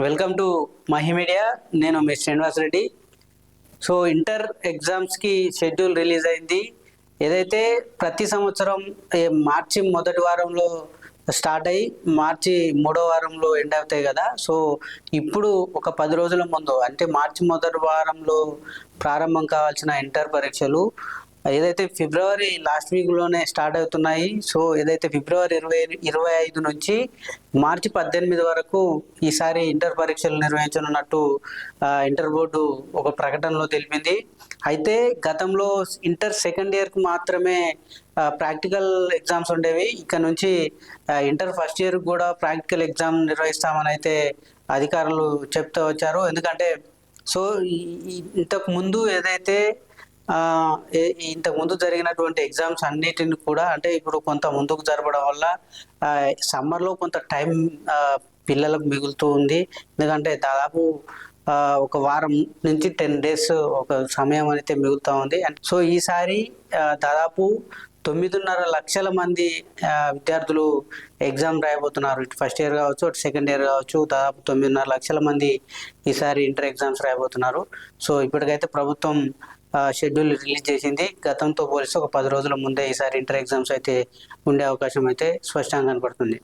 Welcome to Mahi media. నేను మీ Srinivas Reddy. So inter ఎగ్జామ్స్కి షెడ్యూల్ రిలీజ్ అయింది. ఏదైతే ప్రతి సంవత్సరం మార్చి మొదటి వారంలో స్టార్ట్ అయ్యి మార్చి మూడో వారంలో ఎండ్ అవుతాయి కదా. సో ఇప్పుడు ఒక పది రోజుల ముందు అంటే మార్చి మొదటి వారంలో ప్రారంభం కావాల్సిన ఇంటర్ పరీక్షలు ఏదైతే ఫిబ్రవరి లాస్ట్ వీక్లోనే స్టార్ట్ అవుతున్నాయి సో ఏదైతే ఫిబ్రవరి ఇరవై ఇరవై ఐదు నుంచి మార్చి పద్దెనిమిది వరకు ఈసారి ఇంటర్ పరీక్షలు నిర్వహించనున్నట్టు ఇంటర్ బోర్డు ఒక ప్రకటనలో తెలిపింది. అయితే గతంలో ఇంటర్ సెకండ్ ఇయర్కి మాత్రమే ప్రాక్టికల్ ఎగ్జామ్స్ ఉండేవి. ఇక్కడ నుంచి ఇంటర్ ఫస్ట్ ఇయర్ కూడా ప్రాక్టికల్ ఎగ్జామ్ నిర్వహిస్తామని అయితే అధికారులు చెప్తూ వచ్చారు. ఎందుకంటే సో ఇంతకు ముందు ఏదైతే ఇంతకు ముందు జరిగినటువంటి ఎగ్జామ్స్ అన్నిటిని కూడా అంటే ఇప్పుడు కొంత ముందుకు జరపడం వల్ల సమ్మర్లో కొంత టైం పిల్లలకు మిగులుతూ ఉంది. ఎందుకంటే దాదాపు ఒక వారం నుంచి టెన్ డేస్ ఒక సమయం అయితే మిగులుతూ ఉంది. అండ్ సో ఈసారి దాదాపు తొమ్మిదిన్నర లక్షల మంది విద్యార్థులు ఎగ్జామ్ రాయబోతున్నారు. ఇటు ఫస్ట్ ఇయర్ కావచ్చు అటు సెకండ్ ఇయర్ కావచ్చు దాదాపు తొమ్మిదిన్నర లక్షల మంది ఈసారి ఇంటర్ ఎగ్జామ్స్ రాయబోతున్నారు. సో ఇప్పటికైతే ప్రభుత్వం షెడ్యూల్ రిలీజ్ చేసింది. గతంతో పోలిస్తే ఒక పది రోజుల ముందే ఈసారి ఇంటర్ ఎగ్జామ్స్ అయితే ఉండే అవకాశం అయితే స్పష్టంగా కనపడుతుంది.